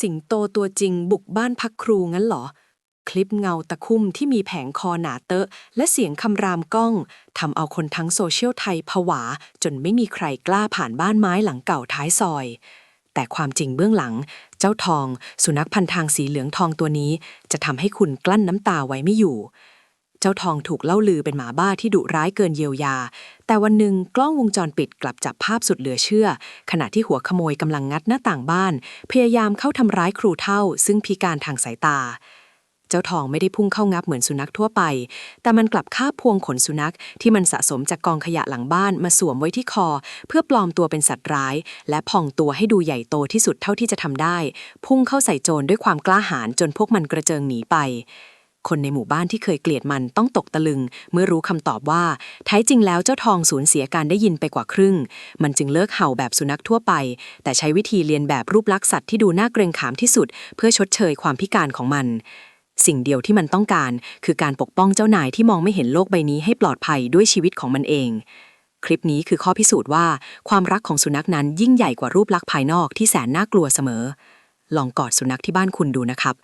สิงโตตัวจริงบุกบ้านพักครูงั้นเหรอ คลิปเงาตะคุ่มที่มีแผงคอหนาเตอะ และเสียงคำรามก้องทำเอาคนทั้งโซเชียลไทยผวา จนไม่มีใครกล้าผ่านบ้านไม้หลังเก่าท้ายซอย แต่ความจริงเบื้องหลัง เจ้าทอง สุนัขพันทางสีเหลืองทองตัวนี้ จะทำให้คุณกลั้นน้ำตาไว้ไม่อยู่ เจ้าทองถูกเล่าลือเป็นหมาบ้าที่ดุร้ายเกินเยียวยา แต่วันหนึ่งกล้องวงจรปิดกลับจับภาพสุดเหลือเชื่อ ขณะที่หัวขโมยกำลังงัดหน้าต่างบ้าน พยายามเข้าทำร้ายครูเท่า ซึ่งพิการทางสายตา เจ้าทองไม่ได้พุ่งเข้างับเหมือนสุนัขทั่วไป แต่มันกลับคาบพวงขนสุนัขที่มันสะสมจากกองขยะหลังบ้านมาสวมไว้ที่คอ เพื่อปลอมตัวเป็นสัตว์ร้าย และพองตัวให้ดูใหญ่โตที่สุดเท่าที่จะทำได้ พุ่งเข้าใส่โจรด้วยความกล้าหาญจนพวกมันกระเจิงหนีไป คนในหมู่บ้านที่เคยเกลียดมันต้องตกตะลึง เมื่อรู้คำตอบว่าแท้จริงแล้วเจ้าทองสูญเสียการได้ยินไปกว่าครึ่ง มันจึงเลิกเห่าแบบสุนัขทั่วไป แต่ใช้วิธีเลียนแบบรูปลักษณ์สัตว์ที่ดูน่าเกรงขามที่สุด เพื่อชดเชยความพิการของมัน สิ่งเดียวที่มันต้องการ คือการปกป้องเจ้านายที่มองไม่เห็นโลกใบนี้ให้ปลอดภัยด้วยชีวิตของมันเองคลิปนี้คือข้อพิสูจน์ว่าความรักของสุนัขนั้นยิ่งใหญ่กว่ารูปลักษณ์ภายนอกที่แสนน่ากลัวเสมอ ลองกอดสุนัขที่บ้านคุณดูนะครับ